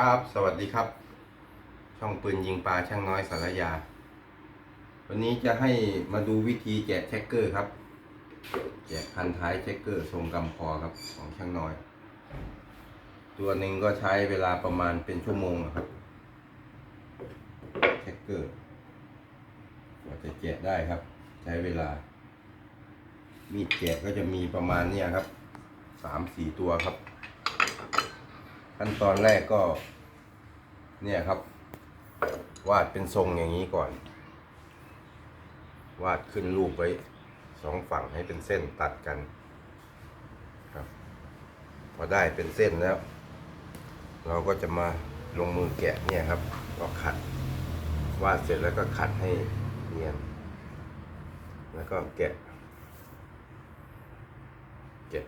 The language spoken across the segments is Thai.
ครับ สวัสดีครับ ช่องปืนยิงปลาช่างน้อยสารยา วันนี้จะให้มาดูวิธีแกะเช็คเกอร์ครับ แกะพันท้ายเช็คเกอร์ทรงกำคอครับของช่างน้อย ตัวหนึ่งก็ใช้เวลาประมาณเป็นชั่วโมงครับเช็คเกอร์กว่าจะแกะได้ครับ ใช้เวลา มีดแกะก็จะมีประมาณเนี้ยครับสามสี่ตัวครับ ขั้นตอนแรกก็ เนี่ยครับ วาดเป็นทรงอย่างนี้ก่อน วาดขึ้นรูปไว้สองฝั่งให้เป็นเส้นตัดกันครับ พอได้เป็นเส้นแล้ว เราก็จะมาลงมือแกะเนี่ยครับ ก็ขัด วาดเสร็จแล้วก็ขัดให้เนียน แล้วก็แกะแกะ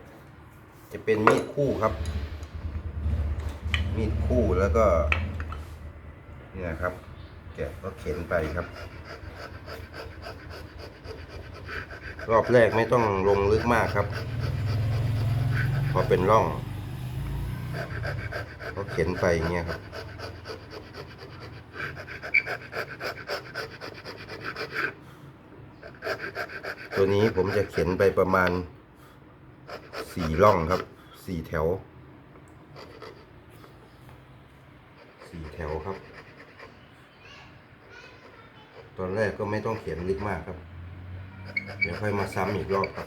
จะเป็นมีดคู่ครับ มีดคู่แล้วก็ นี่นะครับ แกะก็เข็นไปครับ รอบแรกไม่ต้องลงลึกมากครับ พอเป็นร่อง ก็เข็นไปอย่างเงี้ยครับตัวนี้ผมจะเข็นไปประมาณสี่ร่องครับสี่แถว สี่แถวครับ ตอน แรกก็ไม่ต้องเขียนลึกมากครับ เดี๋ยวค่อยมาซ้ำอีกรอบครับ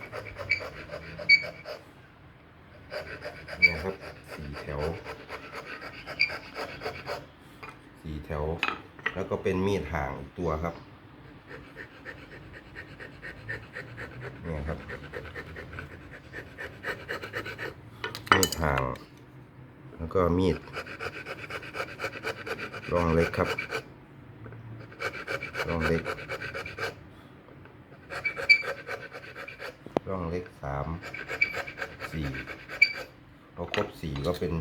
เนี่ยครับสี่แถวสี่แถว แล้วก็เป็นมีดห่างตัวครับเนี่ยครับมีดห่าง แล้วก็มีดร่องเล็กครับ เล็ก ร่องเล็กสามสี่พอครบสี่ก็เป็น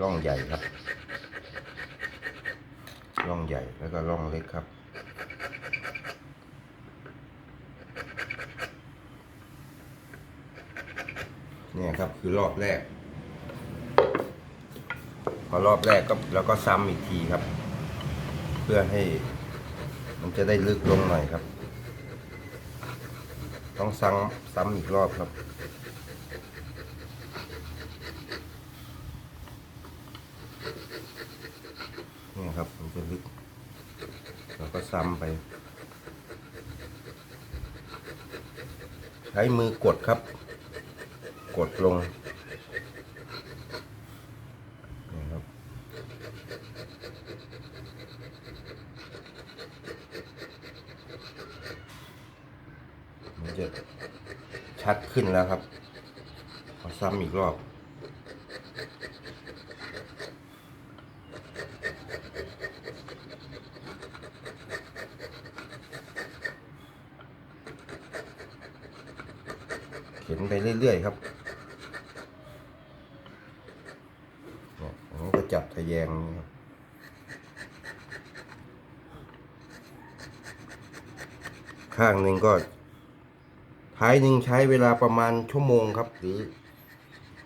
ร่องใหญ่ครับ ร่องใหญ่แล้วก็ร่องเล็กครับเนี่ยครับคือรอบแรก พอรอบแรกก็แล้วก็ซ้ำอีกทีครับ เพื่อให้ มันจะได้ลึกลงหน่อยครับ ต้องซ้ำซ้ำอีกรอบครับ นี่ครับมันจะลึกแล้วก็ซ้ำไป ใช้มือกดครับ กดลงนี่ครับ มันจะ ชัดขึ้นแล้วครับขอซ้ำอีกรอบเข็นไปเรื่อยๆครับก็จับทะแยงนี่ครับข้างหนึ่งก็ ท้ายหนึ่งใช้เวลาประมาณชั่วโมงครับ หรือ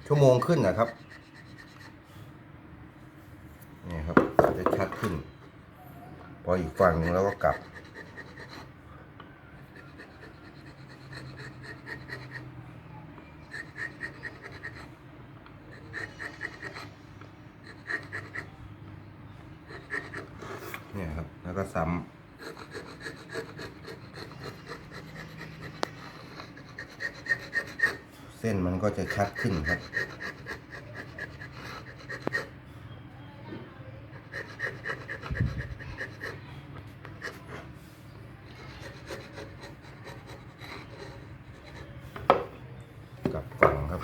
ชั่วโมงขึ้นนะครับนี่ครับจะชัดขึ้น พออีกฝั่งหนึ่งแล้วก็กลับ เนี่ยครับ แล้วก็ซ้ำ เส้นมันก็จะชัดขึ้นครับกลับฝั่งครับ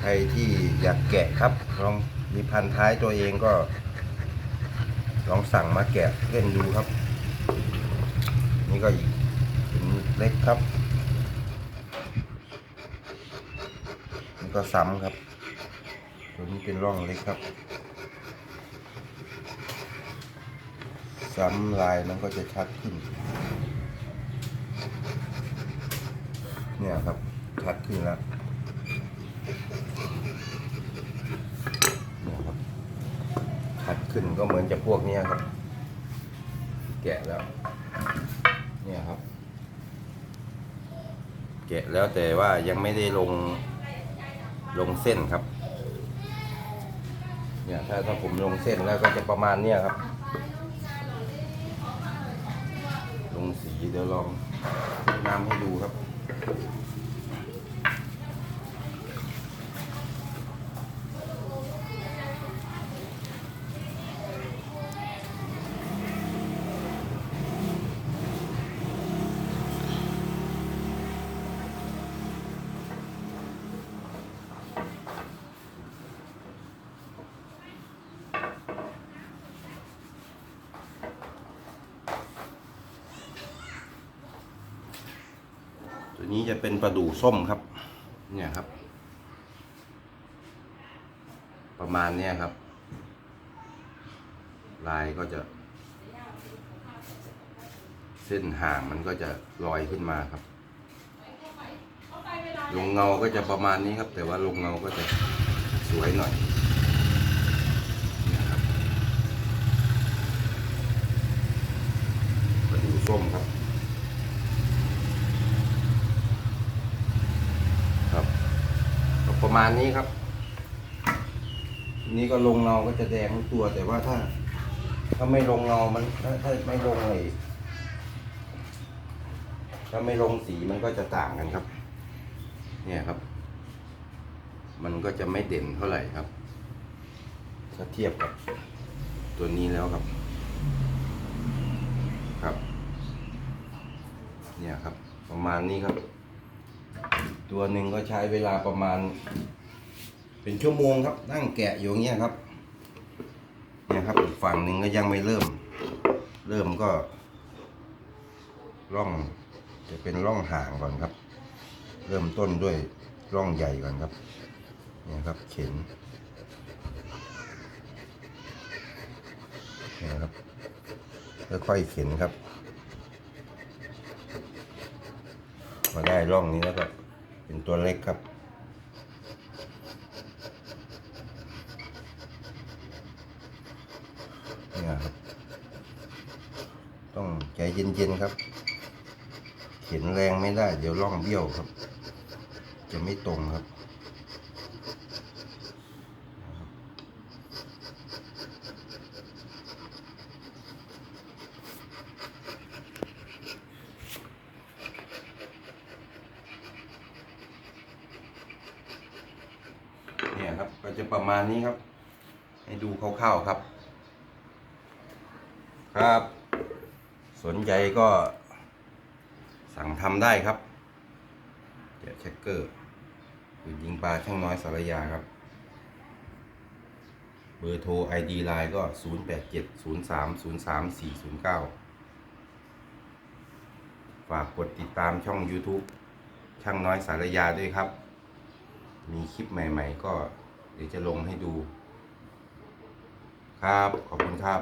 ใครที่อยากแกะครับลองมีพันท้ายตัวเองก็ ลองสั่งมาแกะเล่นดูครับ นี่ก็อีกเป็นเล็กครับนี่ก็ซ้ำครับตัวนี้เป็นร่องเล็กครับ ซ้ำลายมันก็จะชัดขึ้น เนี่ยครับชัดขึ้นแล้วเนี่ยครับชัดขึ้นก็เหมือนจะพวกนี้ครับ แกะแล้ว เนี่ยครับ แกะแล้วแต่ว่ายังไม่ได้ลงลงเส้นครับ เนี่ยถ้าถ้าผมลงเส้นแล้วก็จะประมาณเนี้ยครับ ลงสีเดี๋ยวลองน้ำให้ดูครับ นี้จะเป็นปลาดู่ส้มครับ เนี่ยครับ ประมาณเนี้ยครับ ลายก็จะ เส้นห่างมันก็จะลอยขึ้นมาครับ ลงเงาก็จะประมาณนี้ครับ แต่ว่าลงเงาก็จะสวยหน่อยครับปลาดู่ส้มครับก็ ประมาณนี้ครับ นี่ก็ลงเงาก็จะแดงทั้งตัวแต่ว่าถ้า ถ้าไม่ลงเงามันถ้าถ้าไม่ลงไอถ้าไม่ลงสีมันก็จะต่างกันครับ เนี่ยครับ มันก็จะไม่เด่นเท่าไหร่ครับถ้าเทียบกับตัวนี้แล้วครับ ครับ เนี่ยครับ ประมาณนี้ครับ ตัวหนึ่งก็ใช้เวลาประมาณ เป็นชั่วโมงครับ นั่งแกะอยู่อย่างเงี้ยครับเนี่ยครับอีกฝั่งหนึ่งก็ยังไม่เริ่ม เริ่มก็ร่องจะเป็นร่องห่างก่อนครับ เริ่มต้นด้วยร่องใหญ่ก่อนครับเนี่ยครับเข็นเนี่ยครับค่อยๆเข็นครับ มาได้ร่องนี้แล้วก็ เป็นตัวเล็กครับ เนี่ยครับ ต้องใจเย็นๆครับ เข็นแรงไม่ได้ เดี๋ยวล่องเบี้ยวครับ จะไม่ตรงครับ เนี่ยครับ ก็ จะประมาณนี้ครับ ให้ดูคร่าวๆครับ ครับ สนใจก็สั่งทำได้ครับเดี๋ยวเช็คเกอร์หรือยิงปลาช่างน้อยสารยาครับ เบอร์โทร ID ไลน์ก็ 0 8 7 0 3 0 3 4 0 9 ฝากกดติดตามช่อง YouTube ช่างน้อยสารยาด้วยครับ มีคลิปใหม่ ๆ ก็ เดี๋ยวจะลงให้ดู ครับ ขอบคุณครับ